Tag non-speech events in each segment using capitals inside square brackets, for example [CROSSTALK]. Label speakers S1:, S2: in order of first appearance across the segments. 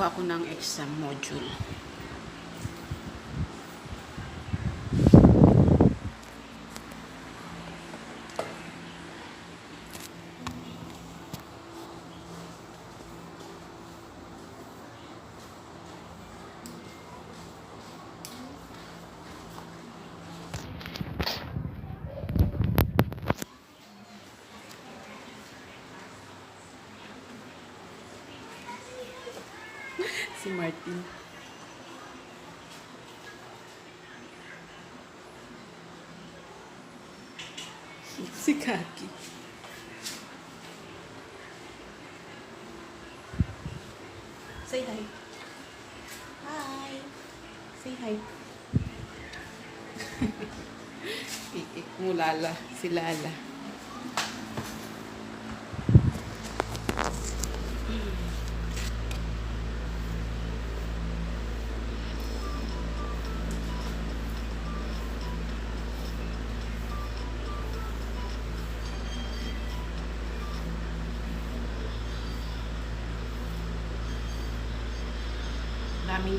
S1: Kuha ko ng exam module. si Martin. Si Kaki. Say hi. Hi. Say hi. [LAUGHS] Ikik mo Lala. Si Lala.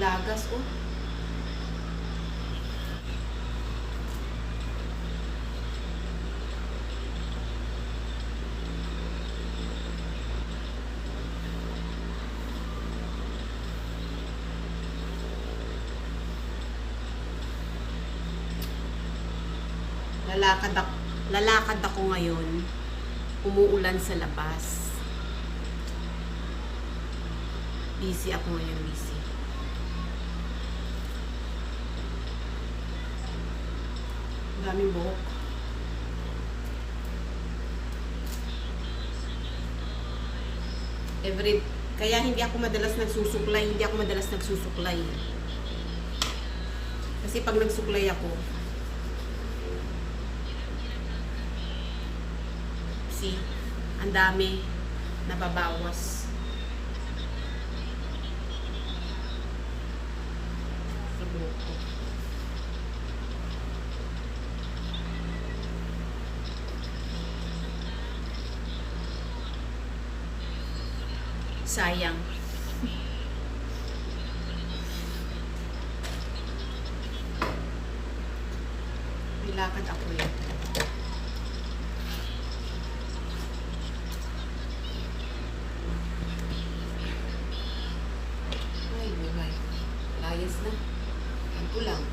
S1: Lagas, oh. Lalakad ako, lalakad ako ngayon. Umuulan sa labas. Busy ako ngayon, busy. Ang daming buhok. Every, kaya hindi ako madalas nagsusuklay, hindi ako madalas nagsusuklay. Kasi pag nagsuklay ako, see, ang dami nababawas. Sa buhok ko. Sayang. Nilakad ako yun. Ay, buhay. Layas na. Ano lang.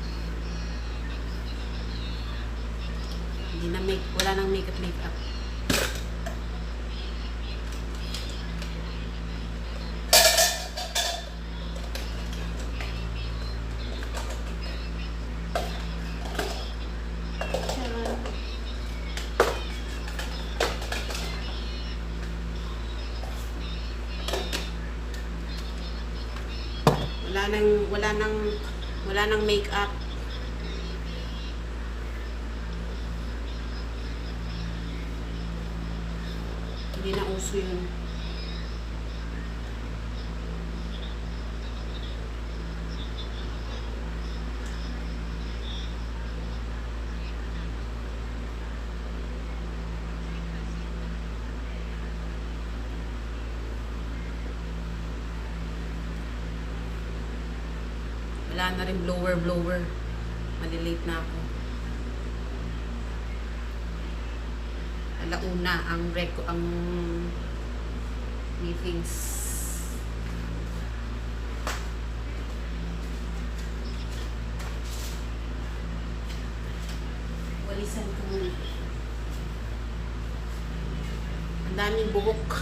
S1: Hindi na make, wala nang makeup makeup. Charan. Wala nang wala nang wala nang makeup. Hindi na uso yun. Wala na rin blower blower. Malilate na ako. Alauna ang reco ang meetings. Walisan ko muna. Ang daming buhok.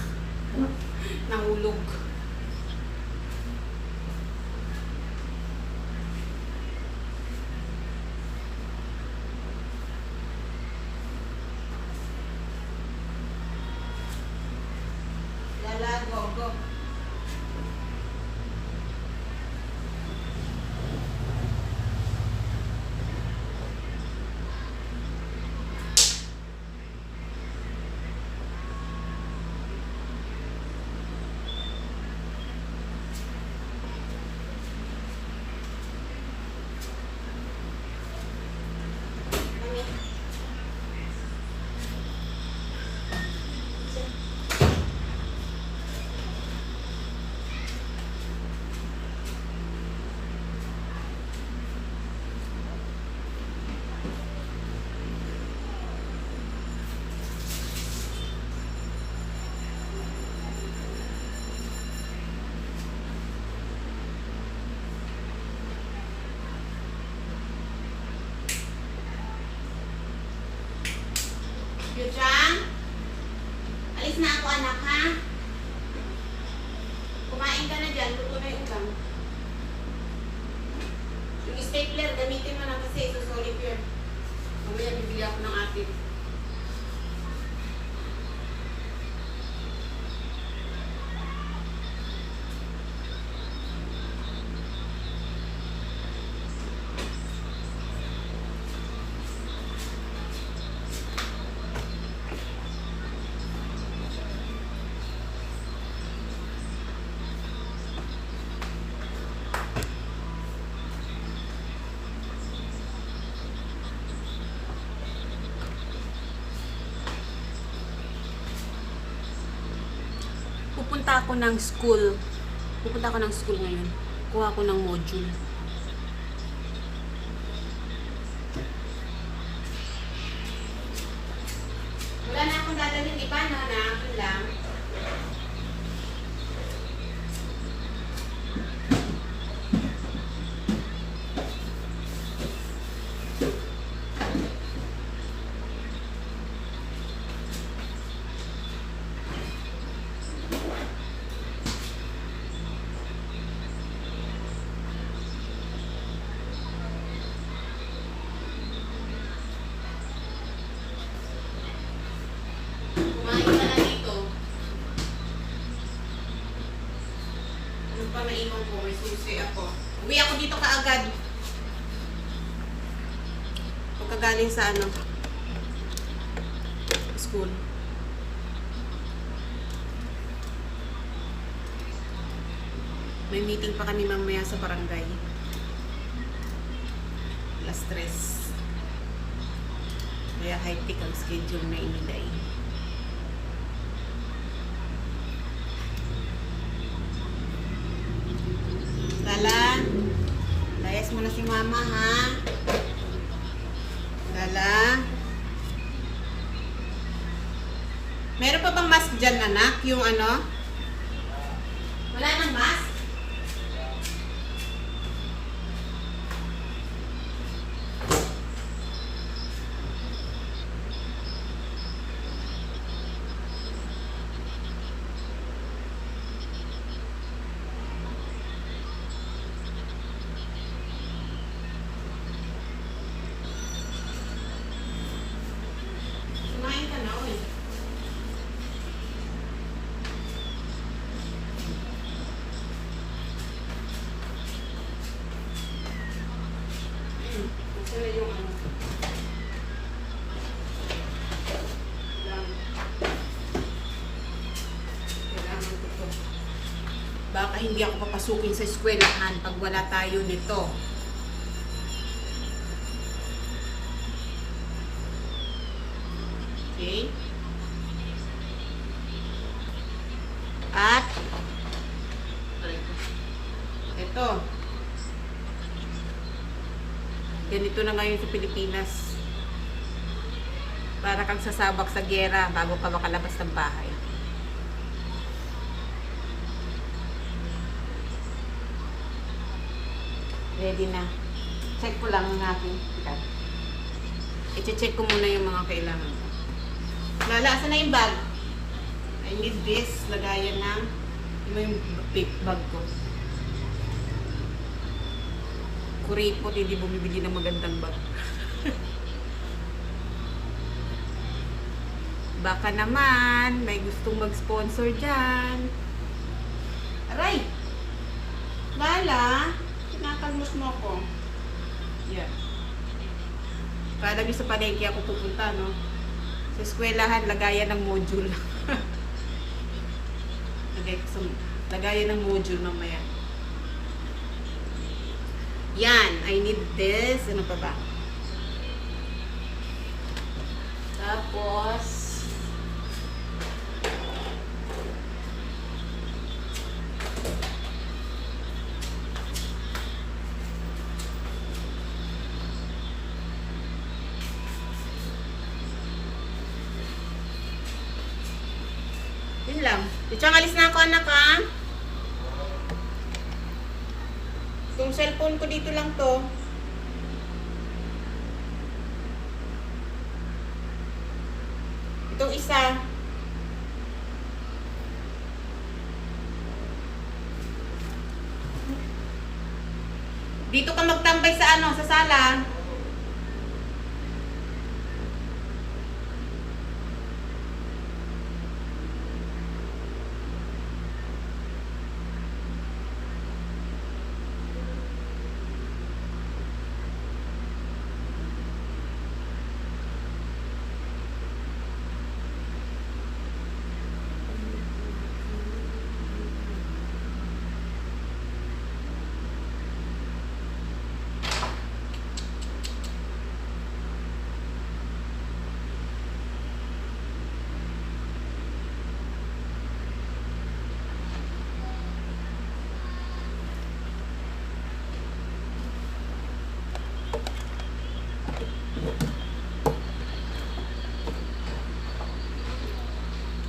S1: Nahulog. Lala, go, go. Yuchang? Alis na ako anak ha? Kumain ka na dyan, luto na yung ulam. Yung stapler, gamitin mo na kasi susolid yun. Mamaya bibili ako ng atin. Pupunta ako ng school. Pupunta ako ng school ngayon. Kuha ako ng module. Wala na akong dadalhin iba, no? Na akin lang. Kumain ka na dito. Ano pa naiwan ko? May susi ako. Uwi ako dito kaagad. Pagkagaling sa ano? School. May meeting pa kami mamaya sa barangay. Alas tres. Kaya high-tech ang schedule na inilay. Lala, layas mo na si mama, ha? Dyan, anak? Yung ano? Wala nang mask? Kumain ka na, oy. Hmm, ito na yung ano. Lang. Kailangan ko to. Baka hindi ako papasukin sa eskwelahan pag wala tayo nito. Okay? At ito. Ganito na ngayon sa Pilipinas. Para kang sasabak sa gera bago ka makalabas ng bahay. Ready na. Check ko lang ang aking ikat. I-check ko muna yung mga kailangan ko. Lala, asan na yung bag? I need this. Lagayan ng yung bag ko. Kuripot, hindi bumibili ng magandang bag. [LAUGHS] Baka naman, may gustong mag-sponsor dyan. Aray! Lala, kinakalmos mo ako. Yeah. Kala nyo sa palengke ako pupunta, no? Sa eskwelahan, lagayan ng module. [LAUGHS] Lagay sa, lagayan ng module mamaya. Yan, I need this. Ano pa ba? Tapos, Yun lang. Diyan, alis na ako anak ha. Yung cellphone ko dito lang to. Itong isa. Dito ka magtambay sa ano, sa sala.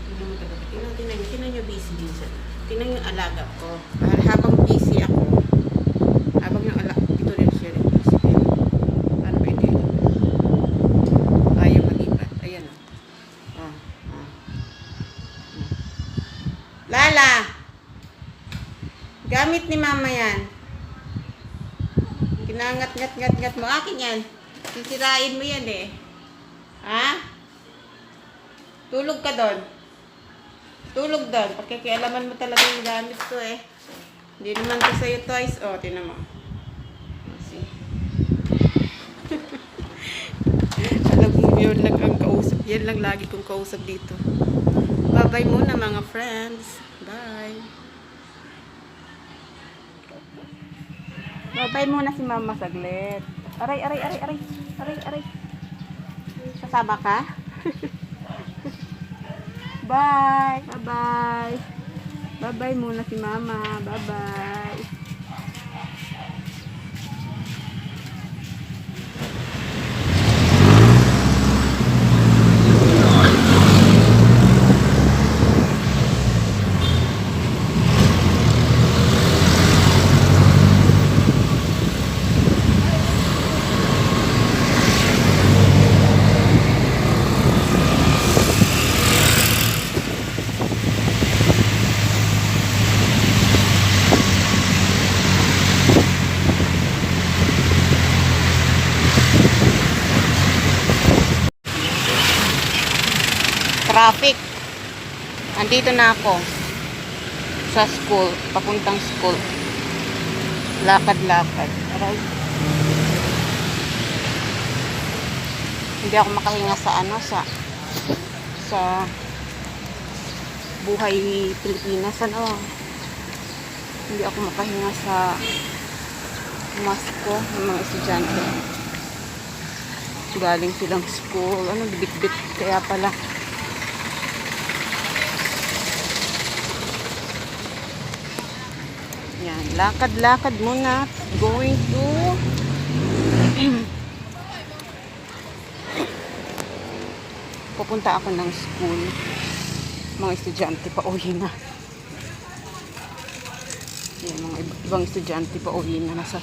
S1: Tingnan mo talaga. Tingnan, nyo busy din siya. Tingnan yung alaga ko. Ah, Habang busy ako, habang yung alaga, ito rin siya rin busy din. Paano pwede? Ayaw malipat. Ayan o. Oh. Oh. Oh. Lala! Gamit ni mama yan. Kinangat-ngat-ngat-ngat mo. Akin yan. Sisirain mo yan eh. Ha? Tulog ka doon. Tulog doon. Pakikialaman mo talaga yung gamit ko eh. Hindi naman ko sa'yo toys. O, oh, tinan mo. Oh? [LAUGHS] Alam mo, yun lang ang kausap. Yan lang lagi kong kausap dito. Bye-bye muna mga friends. Bye. Bye-bye muna si mama saglit. Aray, aray, aray, aray. Aray, aray. Kasama ka? [LAUGHS] Bye. Bye-bye. Bye-bye muna si mama. Bye-bye. Traffic. Andito na ako. Sa school. Papuntang school. Lakad-lakad. Aray. Hindi ako makahinga sa ano, sa sa buhay Pilipinas, ano. Hindi ako makahinga sa masko ng mga estudyante. Galing silang school, ano, bit-bit kaya pala. Yan, lakad-lakad muna. Going to [CLEARS THROAT] Pupunta ako ng school. Mga estudyante pa uwi na. Yan, mga iba- ibang estudyante pa uwi na nasa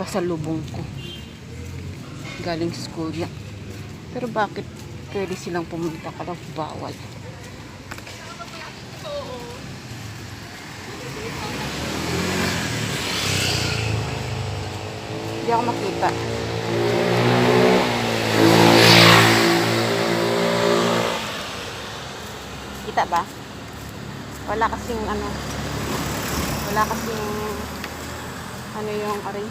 S1: pasalubong ko. Galing school yan. Pero bakit pwede silang pumunta ka bawal? Hindi ako makita. Kita ba? Wala kasing ano. Wala kasing ano yung aray.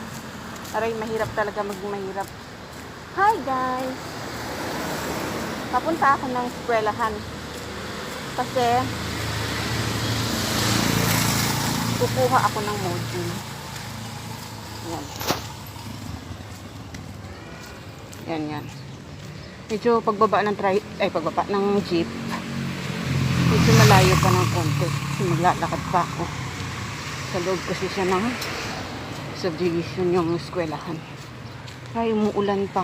S1: Aray, mahirap talaga maging mahirap. Hi guys! Papunta ako ng eskwelahan. Kasi kukuha ako ng module. Yan. Yan, yan. Medyo pagbaba ng tri ay pagbaba ng jeep. Medyo malayo pa ng konti. Kasi maglalakad pa ako. Sa loob kasi siya ng subdivision yung eskwelahan. Ay, umuulan pa.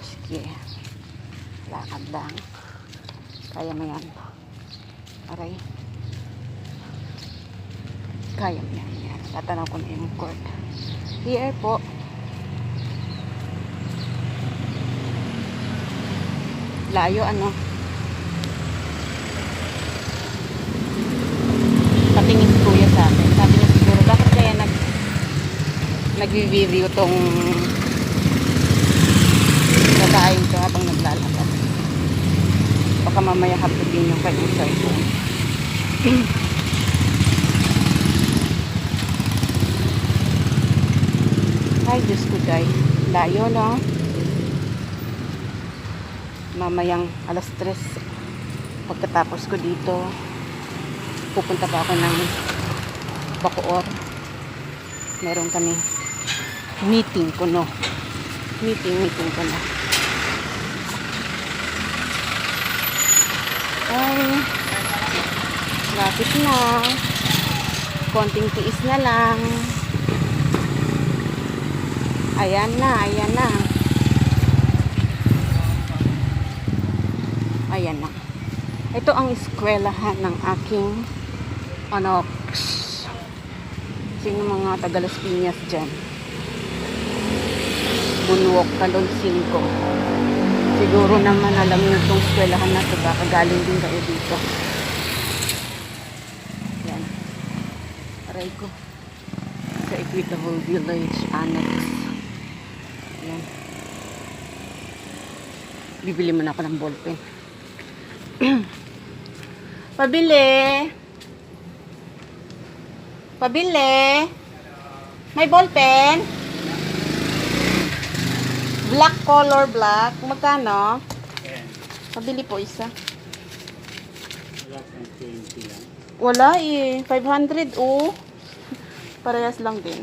S1: Sige. Lakad lang. Kaya mo yan. Aray. Kaya mo yan. yan. Tatanaw ko na yung court. Here po. Layo ano. Patingin si kuya sa akin. Sabi niya siguro, bakit kaya nag nag-video tong babaeng to habang naglalakad. Baka mamaya hapagin yung kanyang cellphone. [CLEARS THROAT] Ay, Diyos ko, Day. Layo, no? Mamayang alas tres. Pagkatapos ko dito, pupunta pa ako ng Bacoor. Meron kami meeting ko, no? Meeting, meeting ko na. Ay, lapit na. Konting tiis na lang. Ayan na, ayan na. Ayan na. Ito ang eskwelahan ng aking ano, sino mga taga Las Piñas dyan. Bunwok, Talon 5. Siguro naman alam niyo itong eskwelahan na ito. Baka galing din kayo dito. Yan. Aray ko. Sa Equitable Village Annex. Yan. Bibili muna ako ng ballpen. [CLEARS THROAT] Pabili. Pabili. May ballpen? Black color black. Magkano? Pabili po isa. Wala eh. 500 oh. Parehas lang din.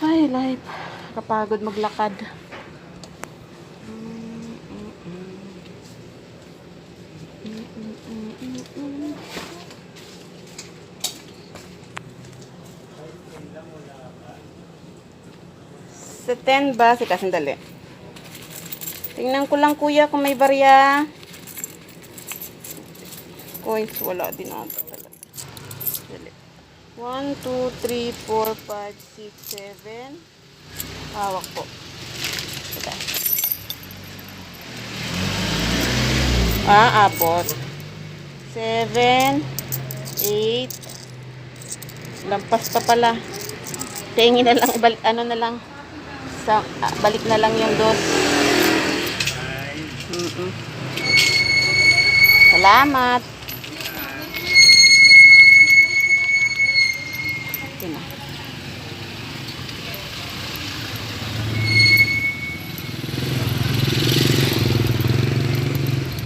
S1: Ay, life. Kapagod maglakad. 10 ba? Sika, sandali. Tingnan ko lang kuya kung may barya. Coins, wala din ata talaga. Dali. 1, 2, 3, 4, 5, 6, 7. Hawak po. Ito. Ah, abot. 7, 8. Lampas pa pala. Tingin na lang, ibalik, ano na lang. Sa, ah, balik na lang yung dos. Mm-mm. Salamat. Ito na.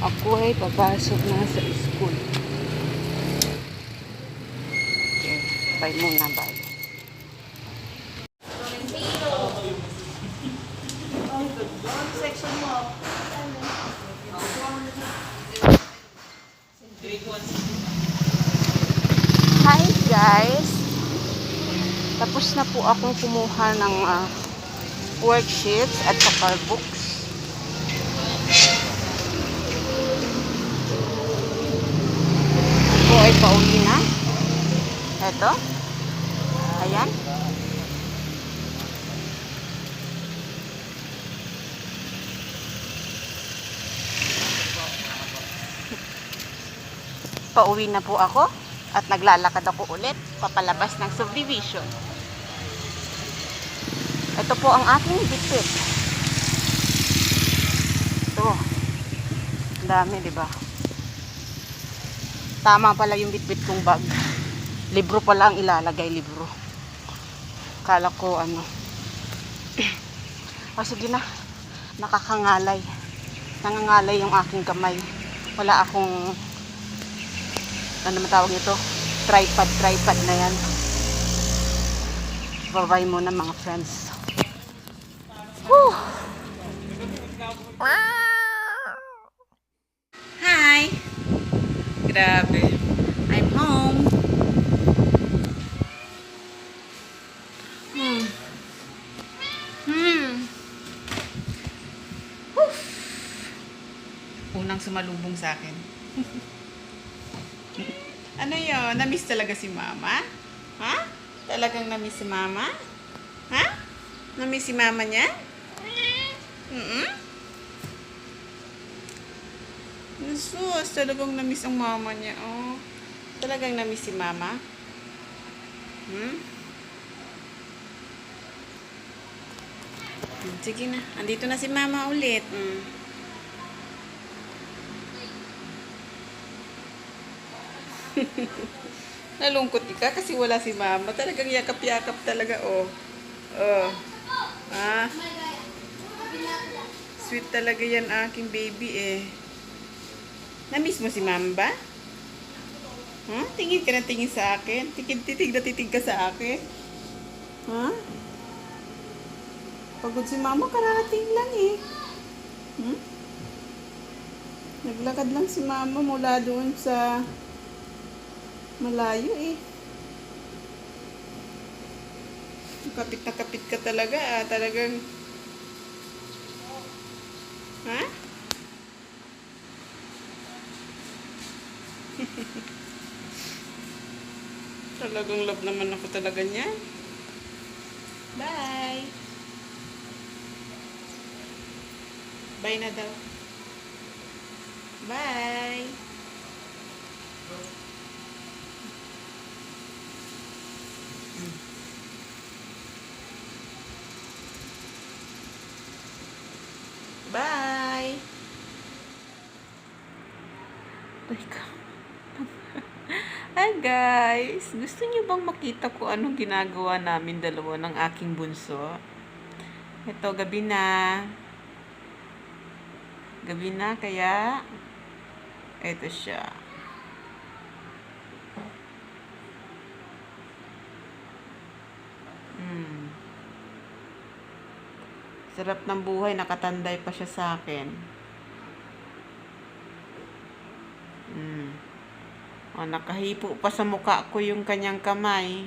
S1: Ako ay papasok na sa school. Okay. Bye muna, bye. Hi guys! Tapos na po akong kumuha ng ah, worksheets at saka books. Ako ay pauwi na. Eto. Ayan. [LAUGHS] Pauwi na po ako at naglalakad ako ulit papalabas ng subdivision. Ito po ang aking bitbit. Ito. Dami, di ba? Tama pala yung bitbit kong bag. Libro pala ang ilalagay, libro. Kala ko ano. o [CLEARS THROAT] sige na. Nakakangalay. Nangangalay yung aking kamay. Wala akong ano naman tawag nito? Tripod, tripod na yan. Babay muna mga friends. Hi! Grabe. I'm home. Hmm. Hmm. Whew. Unang sumalubong sa akin. [LAUGHS] Ano yun? Namiss talaga si mama? Ha? Talagang namiss si mama? Ha? Namiss si mama niya? Mm-mm? Jesus, talagang namiss ang mama niya. Oh. Talagang namiss si mama? Hmm, Sige na. Andito na si mama ulit. Hmm. [LAUGHS] Nalungkot ka kasi wala si mama. Talagang yakap-yakap talaga, oh. Oh. Ah. Sweet talaga yan aking baby eh. Namiss mo si mama ba? Ha? Tingin ka na tingin sa akin? Tingin, titig na titig ka sa akin? Ha? Pagod si mama, kararating lang eh. Hmm? Naglakad lang si mama mula doon sa malayo eh. Kapit na kapit ka talaga ah. Talagang... Ha? [LAUGHS] Talagang love naman ako talaga niya. Bye! Bye na daw. Bye! Bye! Teka. Hi guys! Gusto niyo bang makita ko anong ginagawa namin dalawa ng aking bunso? Ito, gabi na. Gabi na, kaya ito siya. Hmm. Sarap ng buhay, nakatanday pa siya sa akin. Hmm. O, nakahipo pa sa mukha ko yung kanyang kamay.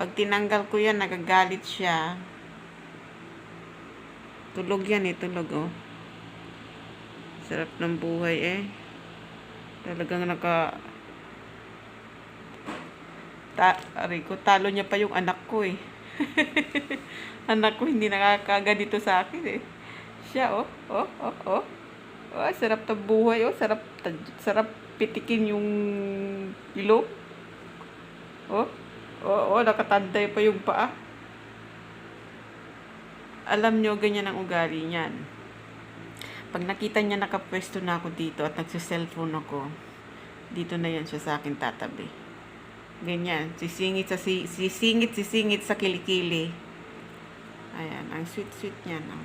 S1: Pag tinanggal ko yan, nagagalit siya. Tulog yan eh, tulog oh. Sarap ng buhay eh. Talagang naka... Ta aray ko, talo niya pa yung anak ko eh. [LAUGHS] anak ko hindi nakakaganito sa akin eh. Siya oh, oh, oh, oh. Oh, sarap ng buhay oh, sarap sarap pitikin yung ilong. Oh, oh, oh, nakatanday pa yung paa. Alam nyo, ganyan ang ugali niyan. Pag nakita niya nakapwesto na ako dito at nagsiselfone ako, dito na yan siya sa akin tatabi. Ganyan, sisingit sa si, sisingit sisingit sa kilikili. Ayan, ang sweet-sweet niya no.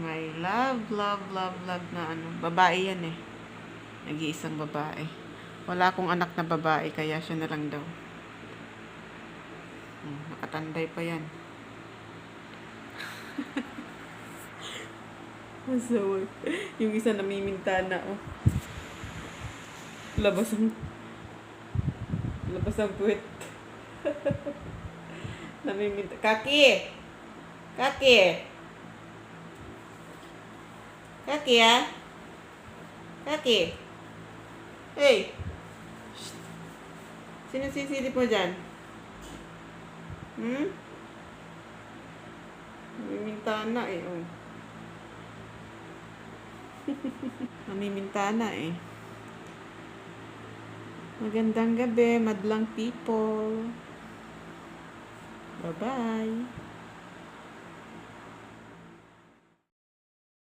S1: My love, love, love, love na ano. Babae yan eh. Nag-iisang babae. Wala akong anak na babae, kaya siya na lang daw. Hmm, nakatanday pa yan. [LAUGHS] Masawag. Yung isa namimintana, oh. Labas ang... Labas ang puwet. [LAUGHS] Namiminta. Kaki! Kaki! Kaki, ah! Kaki! Hey! Sino sisilip mo dyan? Hmm? Namimintana eh, oh. [LAUGHS] Namimintana eh. Magandang gabi, madlang people. Bye-bye.